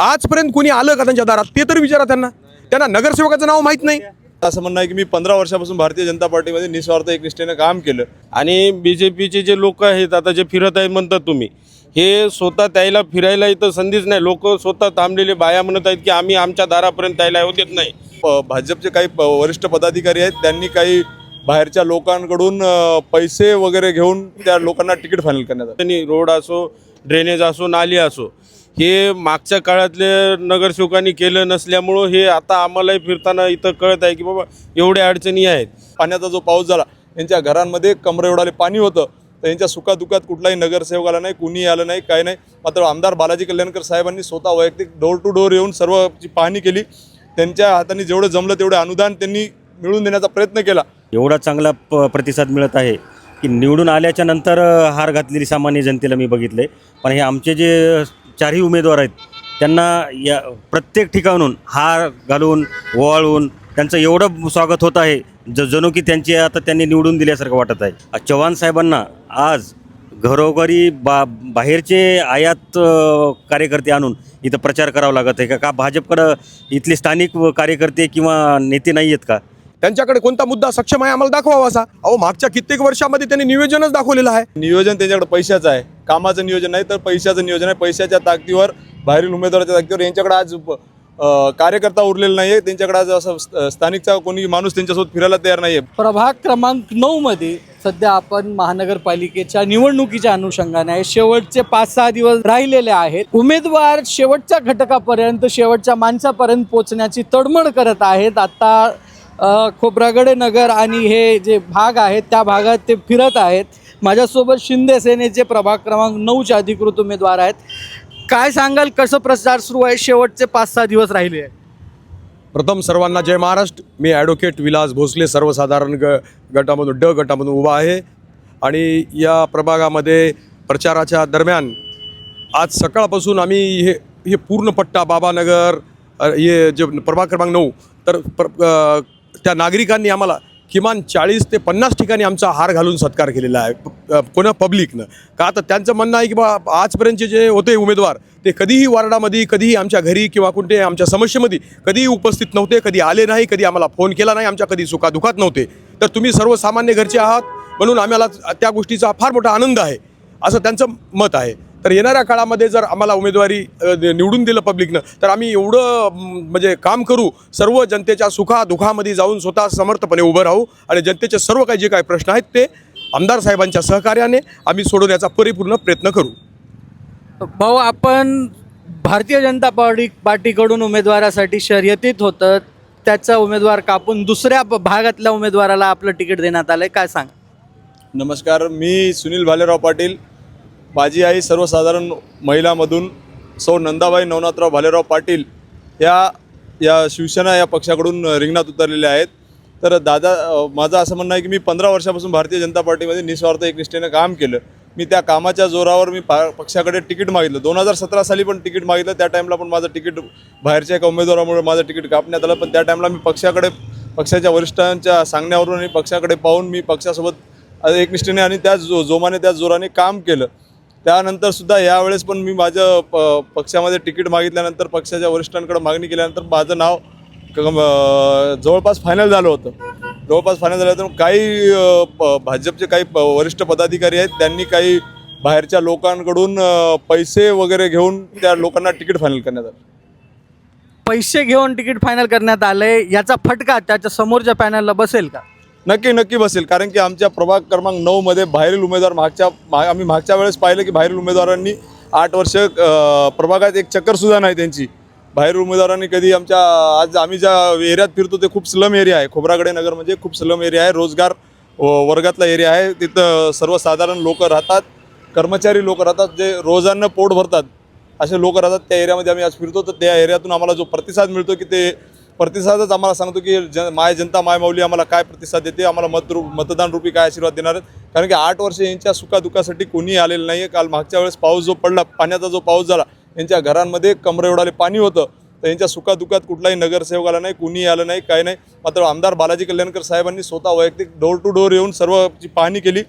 आजपर्यंत कोणी आलं का त्यांच्या दारात? ते तरी विचारा त्यांना. त्यांना नगरसेवकाचं नाव माहीत नाही. असं म्हणणं आहे की मी पंधरा वर्षापासून भारतीय जनता पार्टीमध्ये निस्वार्थ एकनिष्ठेने काम केलं. आणि बी जे पीचे जे लोक आहेत आता जे फिरत आहेत म्हणतात तुम्ही हे स्वतः त्याला फिरायला इथं संधीच नाही. लोक स्वतः थांबलेले बाया म्हणत आहेत की आम्ही आमच्या दारापर्यंत त्याला येऊ देत नाही. प- भाजपचे काही प- वरिष्ठ पदाधिकारी आहेत त्यांनी काही बाहेरच्या लोकांकडून अ, पैसे वगैरे घेऊन त्या लोकांना तिकीट फायनल करण्यात आलं. त्यांनी रोड असो ड्रेनेज असो नाली असो हे मागच्या काळातले नगरसेवकांनी केलं नसल्यामुळं हे आता आम्हालाही फिरताना इथं कळत आहे की बाबा एवढ्या अडचणी आहेत. पाण्याचा जो पाऊस झाला यांच्या घरांमध्ये कमरे एवढाले पाणी होतं. तर यांच्या सुखादुखात कुठलाही नगरसेवक आला नाही कुणी आलं नाही काय नाही. मात्र आमदार बालाजी कल्याणकर साहेबांनी स्वतः वैयक्तिक डोर टू डोर येऊन सर्वची पाहणी केली. त्यांच्या हाताने जेवढं जमलं तेवढे अनुदान त्यांनी मिळवून देण्याचा प्रयत्न केला. एवढा चांगला प प्रतिसाद मिळत आहे की निवडून आल्याच्यानंतर हार घातलेली सामान्य जनतेला मी बघितले पण हे आमचे जे चारही उमेदवार आहेत. त्यांना या प्रत्येक ठिकाणून हार घालून ओवाळून त्यांचं एवढं स्वागत होत आहे ज जणू की त्यांची आता त्यांनी निवडून दिल्यासारखं वाटत आहे. चव्हाण साहेबांना आज घरोघरी बा बाहेरचे आयात कार्यकर्ते आणून इथं प्रचार करावा लागत आहे का? का भाजपकडं इथले स्थानिक कार्यकर्ते किंवा नेते नाही आहेत का? त्यांच्याकडे कोणता मुद्दा सक्षम आहे आम्हाला दाखवावा असा. अहो मागच्या कित्येक वर्षामध्ये त्यांनी नियोजनच दाखवलेलं आहे. नियोजन त्यांच्याकडे पैशाचं आहे. कामाचं नियोजन नाही तर पैशाचं नियोजन आहे. पैशाच्या ताकदीवर बाहेरील उमेदवाराच्या ताकदीवर यांच्याकडे आज कार्यकर्ता उरलेला नाही आहे त्यांच्याकडे आज असं स्थानिकचा कोणी माणूस त्यांच्यासोबत फिरायला तयार नाही आहे प्रभाग क्रमांक नऊ मध्ये सध्या आपण महानगरपालिकेच्या निवडणुकीच्या अनुषंगाने आहे. शेवटचे पाच सहा दिवस राहिलेले आहेत. उमेदवार शेवटच्या घटकापर्यंत शेवटच्या माणसापर्यंत पोहोचण्याची तडमड करत आहेत. आता खोब्रागडे नगर आणि हे जे भाग आहेत त्या भागात ते फिरत आहेत. माझ्यासोबत शिंदे सेनेचे प्रभाग क्रमांक नऊचे अधिकृत उमेदवार आहेत. काय सांगाल कसं प्रचार सुरू आहे? शेवटचे पाच सहा दिवस राहिले आहे प्रथम सर्वांना जय महाराष्ट्र. मी ॲडव्होकेट विलास भोसले सर्वसाधारण ग गटामधून ड गटामधून उभा आहे. आणि या प्रभागामध्ये प्रचाराच्या दरम्यान आज सकाळपासून आम्ही हे हे पूर्ण पट्टा बाबानगर हे जे प्रभाग क्रमांक नऊ तर प्र त्या नागरिकांनी आम्हाला किमान चाळीस ते पन्नास ठिकाणी आमचा हार घालून सत्कार केलेला आहे. कोण कोणा पब्लिकनं. का तर त्यांचं म्हणणं आहे की बा आजपर्यंतचे जे होते उमेदवार ते कधीही वार्डामध्ये कधीही आमच्या घरी किंवा कोणते आमच्या समस्येमध्ये कधीही उपस्थित नव्हते कधी आले नाही कधी आम्हाला फोन केला नाही आमच्या कधी सुखादुखात नव्हते. तर तुम्ही सर्वसामान्य घरचे आहात म्हणून आम्हाला त्या गोष्टीचा फार मोठा आनंद आहे असं त्यांचं मत आहे. तर येणाऱ्या काळामध्ये जर आम्हाला उमेदवारी निवडून दिलं पब्लिकनं तर आम्ही एवढं म्हणजे काम करू सर्व जनतेच्या सुखादुखामध्ये जाऊन स्वतः समर्थपणे उभं राहू आणि जनतेचे सर्व काही जे काही प्रश्न आहेत ते आमदार साहेबांच्या सहकार्याने आम्ही सोडवण्याचा परिपूर्ण प्रयत्न करू. भाऊ आपण भारतीय जनता पार्टी पार्टीकडून उमेदवारासाठी शर्यतीत होतं त्याचा उमेदवार कापून दुसऱ्या भागातल्या उमेदवाराला आपलं तिकीट देण्यात आलंय काय सांग? नमस्कार मी सुनील भालेराव पाटील माझी आई सर्वसाधारण महिलामधून सौ नंदाबाई नवनाथराव भालेराव पाटील या या शिवसेना या पक्षाकडून रिंगणात उतरलेल्या आहेत. तर दादा माझं असं म्हणणं आहे की मी पंधरा वर्षापासून भारतीय जनता पार्टीमध्ये निस्वार्थ एकनिष्ठेनं काम केलं. मी त्या कामाच्या जोरावर मी पा पक्षाकडे तिकीट मागितलं. दोन हजार सतरा साली पण तिकीट मागितलं. त्या टाईमला पण माझं तिकीट बाहेरच्या एका उमेदवारामुळे माझं तिकीट कापण्यात आलं. पण त्या टाईमला मी पक्षाकडे पक्षाच्या वरिष्ठांच्या सांगण्यावरून आणि पक्षाकडे पाहून मी पक्षासोबत एकनिष्ठेने आणि त्या जो जोमाने त्या जोराने काम केलं. त्यानंतर सुद्धा यावेळेस पण मी माझं प पक्षामध्ये तिकीट मागितल्यानंतर पक्षाच्या वरिष्ठांकडे मागणी केल्यानंतर माझं नाव जवळपास फायनल झालं होतं. जवळपास फायनल झालं होतं. काही प- भाजपचे काही वरिष्ठ पदाधिकारी आहेत त्यांनी काही बाहेरच्या लोकांकडून पैसे वगैरे घेऊन त्या लोकांना तिकीट फायनल करण्यात आलं. पैसे घेऊन तिकीट फायनल करण्यात आलंय याचा फटका त्याच्या समोरच्या पॅनलला बसेल का? नक्की नक्की बसेल. कारण की आमच्या प्रभाग क्रमांक नऊमध्ये बाहेरील उमेदवार मागच्या मा आम्ही मागच्या वेळेस पाहिलं की बाहेरील उमेदवारांनी आठ वर्ष प्रभागात एक चक्करसुद्धा नाही त्यांची. बाहेरील उमेदवारांनी कधी आमच्या आज आम्ही ज्या एरियात फिरतो ते खूप स्लम एरिया आहे. खोबरागडे नगर म्हणजे खूप स्लम एरिया आहे. रोजगार वर्गातला एरिया आहे. तिथं सर्वसाधारण लोक राहतात. कर्मचारी लोक राहतात जे रोजानं पोट भरतात. असे लोक राहतात त्या एरियामध्ये आम्ही आज फिरतो. तर त्या एरियातून आम्हाला जो प्रतिसाद मिळतो की ते प्रतिसादच आम्हाला सांगतो की जन माय जनता माय माऊली आम्हाला काय प्रतिसाद देते आम्हाला मत मतदान रूपी काय आशीर्वाद देणार आहेत? कारण की आठ वर्ष यांच्या सुखादुखासाठी कोणी आलेलं नाही आहे काल मागच्या वेळेस पाऊस जो पडला पाण्याचा जो पाऊस झाला यांच्या घरांमध्ये कमरे एवढाले पाणी होतं. तर यांच्या सुखादुखात कुठलाही नगरसेवक आला नाही कुणी आलं नाही काही नाही. मात्र आमदार बालाजी कल्याणकर साहेबांनी स्वतः वैयक्तिक डोर टू डोर येऊन सर्वची पाहणी केली.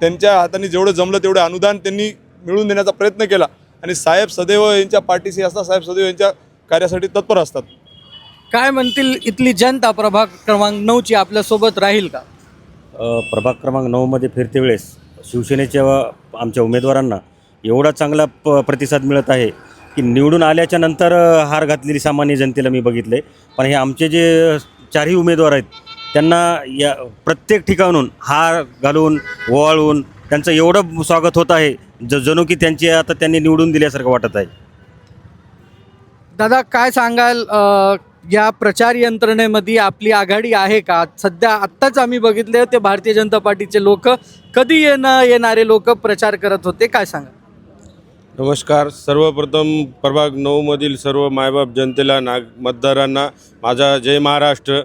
त्यांच्या हाताने जेवढं जमलं तेवढे अनुदान त्यांनी मिळवून देण्याचा प्रयत्न केला. आणि साहेब सदैव यांच्या पाठीशी असतात साहेब सदैव यांच्या कार्यासाठी तत्पर असतात. काय म्हणतील इथली जनता प्रभाग क्रमांक नऊची आपल्यासोबत राहील का? अ, प्रभाग क्रमांक नऊमध्ये फिरते वेळेस शिवसेनेच्या व आमच्या उमेदवारांना एवढा चांगला प प्रतिसाद मिळत आहे की निवडून आल्याच्यानंतर अ, हार घातलेली सामान्य जनतेला मी बघितलं आहे पण हे आमचे जे चारही उमेदवार आहेत त्यांना या प्रत्येक ठिकाणून हार घालून ओवाळून त्यांचं एवढं स्वागत होत आहे ज जणू की त्यांची आता त्यांनी निवडून दिल्यासारखं वाटत आहे. दादा काय सांगाल अ, या प्रचार यंत्रणेमध्ये आपली आघाडी आहे का? सध्या आत्ताच आम्ही बघितले ते भारतीय जनता पार्टीचे लोक कधी येणं येणारे लोक प्रचार करत होते? काय सांगा? नमस्कार. सर्वप्रथम प्रभाग नऊमधील सर्व मायबाप जनतेला नाग मतदारांना माझा जय महाराष्ट्र.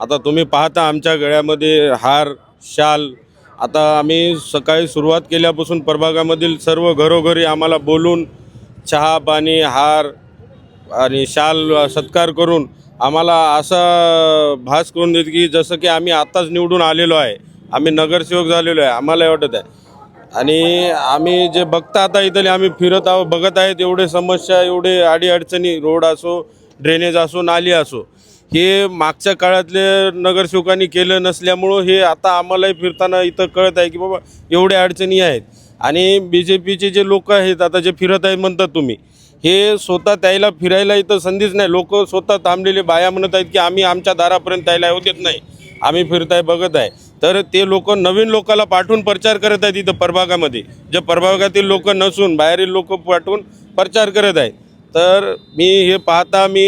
आता तुम्ही पाहता आमच्या गळ्यामध्ये हार शाल. आता आम्ही सकाळी सुरुवात केल्यापासून प्रभागामधील सर्व घरोघरी आम्हाला बोलून चहा पाणी हार आणि शाल सत्कार करून आम्हाला असा भास करून देत की जसं की आम्ही आत्ताच निवडून आलेलो आहे. आम्ही नगरसेवक झालेलो आहे. आम्हाला वाटत आहे. आणि आम्ही जे बघता आता इथले आम्ही फिरत आहोत बघत आहेत एवढे समस्या एवढे अडीअडचणी रोड असो ड्रेनेज असो नाली असो. हे मागच्या काळातले नगरसेवकांनी केलं नसल्यामुळं हे आता आम्हालाही फिरताना इथं कळत आहे की बाबा एवढ्या अडचणी आहेत. आणि बी जे पीचे जे लोक आहेत आता जे फिरत आहेत म्हणतात तुम्ही हे स्वतः त्याला फिरायला इथं संधीच नाही. लोक स्वतः थांबलेले बाया म्हणत आहेत की आम्ही आमच्या दारापर्यंत त्याला येऊ देत नाही. आम्ही फिरताय बघत आहे. तर ते लोक नवीन लोकाला पाठवून प्रचार करत आहेत इथं प्रभागामध्ये. जे प्रभागातील लोक नसून बाहेरील लोक पाठवून प्रचार करत आहेत. तर मी हे पाहता मी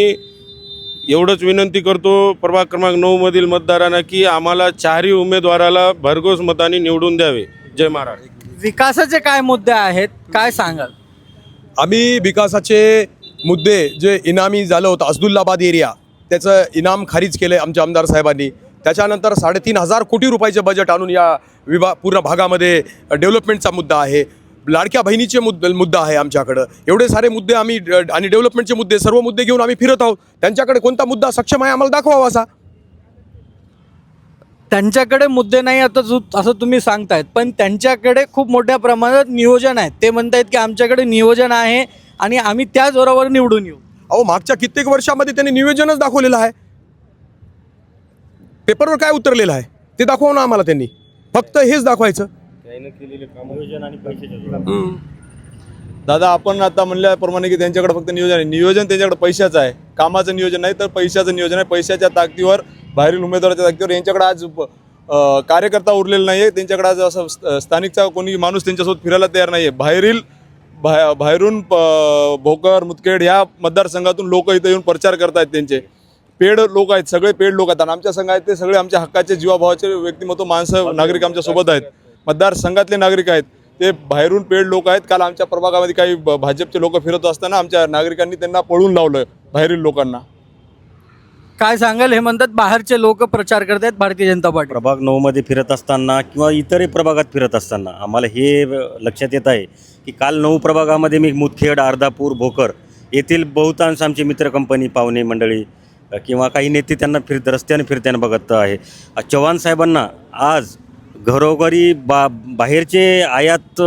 एवढंच विनंती करतो प्रभाग क्रमांक नऊमधील मतदारांना की आम्हाला चारही उमेदवाराला भरघोस मताने निवडून द्यावे. जय महाराज विकासाचे काय मुद्दे आहेत? काय सांगाल? आम्ही विकासाचे मुद्दे जे इनामी झालं होतं असदुल्लाबाद एरिया त्याचं इनाम खारिज केलं आहे आमच्या आमदार साहेबांनी. त्याच्यानंतर साडेतीन हजार कोटी रुपयाचे बजेट आणून या विभा पूर्ण भागामध्ये डेव्हलपमेंटचा मुद्दा आहे. लाडक्या बहिणीचे मुद्द मुद्दा आहे आमच्याकडं. एवढे सारे मुद्दे आम्ही ड- आणि डेव्हलपमेंटचे मुद्दे सर्व मुद्दे घेऊन आम्ही फिरत आहोत. त्यांच्याकडे कोणता मुद्दा सक्षम आहे आम्हाला दाखवावा असा. त्यांच्याकडे मुद्दे नाही आता जो असं तुम्ही सांगतायत पण त्यांच्याकडे खूप मोठ्या प्रमाणात नियोजन आहे ते म्हणतायत की आमच्याकडे नियोजन आहे आणि आम्ही त्या जोरावर निवडून येऊ. अहो मागच्या कित्येक वर्षामध्ये त्यांनी नियोजनच दाखवलेलं आहे. पेपरवर काय उतरलेलं आहे? ते दाखवा ना आम्हाला त्यांनी. फक्त हेच दाखवायचं. दादा आपण आता म्हणल्याप्रमाणे की त्यांच्याकडे फक्त नियोजन आहे. नियोजन त्यांच्याकडे पैशाचं आहे. कामाचं नियोजन नाही तर पैशाचं नियोजन आहे. पैशाच्या ताकदीवर बाहेरील उमेदवाराच्या जागेवर यांच्याकडे आज कार्यकर्ता उरलेला नाही आहे त्यांच्याकडे आज असं स्थानिकचा कोणी माणूस त्यांच्यासोबत फिरायला तयार नाही आहे बाहेरील बाहे बाहेरून प- भोकर मुतखेड ह्या मतदारसंघातून लोक इथं येऊन प्रचार करत आहेत त्यांचे. पेड लोक आहेत सगळे पेड लोक आहेत. आणि आमच्या संघ आहेत ते सगळे आमच्या हक्काचे जीवाभावाचे व्यक्तिमत्व माणसं नागरिक आमच्यासोबत आहेत. मतदारसंघातले नागरिक आहेत. ते बाहेरून पेड लोक आहेत. काल आमच्या प्रभागामध्ये काही भाजपचे लोक फिरत असताना आमच्या नागरिकांनी त्यांना पळून लावलं बाहेरील लोकांना. काय सांगाल? हे म्हणतात बाहेरचे लोक प्रचार करतायत भारतीय जनता पार्टी. प्रभाग नऊमध्ये फिरत असताना किंवा इतरही प्रभागात फिरत असताना आम्हाला हे लक्षात येत आहे की काल नऊ प्रभागामध्ये मी मुदखेड अर्धापूर भोकर येथील बहुतांश आमचे मित्र कंपनी पाहुणे मंडळी किंवा काही नेते त्यांना फिरत रस्त्याने फिरताना बघत आहे. चव्हाण साहेबांना आज घरोघरी बा बाहेरचे आयात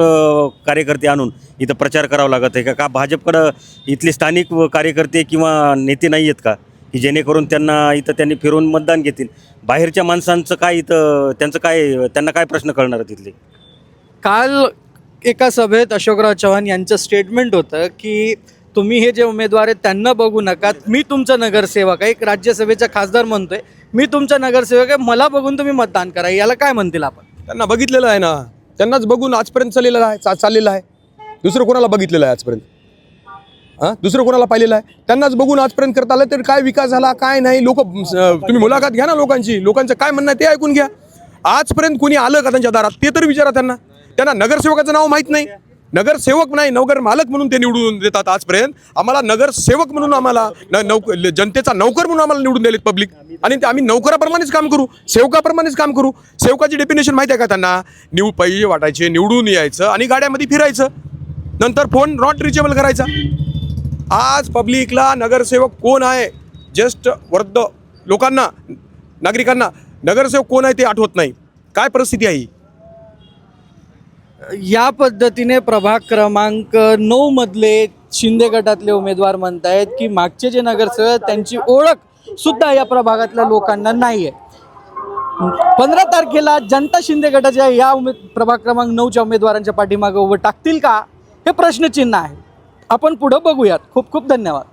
कार्यकर्ते आणून इथं प्रचार करावा लागत आहे का? का भाजपकडं इथले स्थानिक व कार्यकर्ते किंवा नेते नाही आहेत का? की जेणेकरून त्यांना इथं त्यांनी फिरून मतदान घेतील. बाहेरच्या माणसांचं काय इथं त्यांचं काय त्यांना काय प्रश्न कळणार तिथले काल एका सभेत अशोकराव चव्हाण यांचं स्टेटमेंट होतं की तुम्ही हे जे उमेदवार आहेत त्यांना बघू नका. मी तुमचा नगरसेवक आहे. एक राज्यसभेचा खासदार म्हणतोय. मी तुमचा नगरसेवक आहे. मला बघून तुम्ही मतदान करा. याला काय म्हणतील आपण? त्यांना बघितलेलं आहे ना. त्यांनाच बघून आजपर्यंत चाललेलं आहे चा चाललेलं आहे. दुसरं कोणाला बघितलेलं आहे आजपर्यंत? हां? दुसरं कोणाला पाहिलेलं आहे? त्यांनाच बघून आजपर्यंत करता आलं तर काय विकास झाला काय नाही? लोक तुम्ही मुलाखत घ्या ना लोकांची. लोकांचं काय म्हणणं आहे ते ऐकून घ्या. आजपर्यंत कोणी आलं का त्यांच्या दारात? ते तर विचारा त्यांना. त्यांना नगरसेवकाचं नाव माहीत नाही. नगरसेवक नाही नगर मालक म्हणून ते निवडून देतात आजपर्यंत. आम्हाला नगरसेवक म्हणून आम्हाला न नौक जनतेचा नौकर म्हणून आम्हाला निवडून दिलेत पब्लिक आणि ते आम्ही नौकराप्रमाणेच काम करू. सेवकाप्रमाणेच काम करू. सेवकाची डेफिनेशन माहिती आहे का त्यांना? निव पैसे वाटायचे निवडून यायचं आणि गाड्यामध्ये फिरायचं. नंतर फोन नॉट रिचेबल करायचा. आज पब्लिकला नगरसेवक कोण आहे? जस्ट वृद्ध लोकांना नागरिकांना नगरसेवक कोण आहे ते आठवत नाही. काय परिस्थिती आहे या पद्धतीने प्रभाग क्रमांक नऊ मधले शिंदे गटातले उमेदवार म्हणतायत की मागचे जे नगरसेवक त्यांची ओळख सुद्धा या प्रभागातल्या लोकांना नाही आहे पंधरा तारखेला जनता शिंदे गटाच्या या उमेद प्रभाग क्रमांक नऊच्या उमेदवारांच्या पाठीमागे उभं टाकतील का? हे प्रश्नचिन्ह आहे. आपण पुढं बघूयात. खूप खूप धन्यवाद.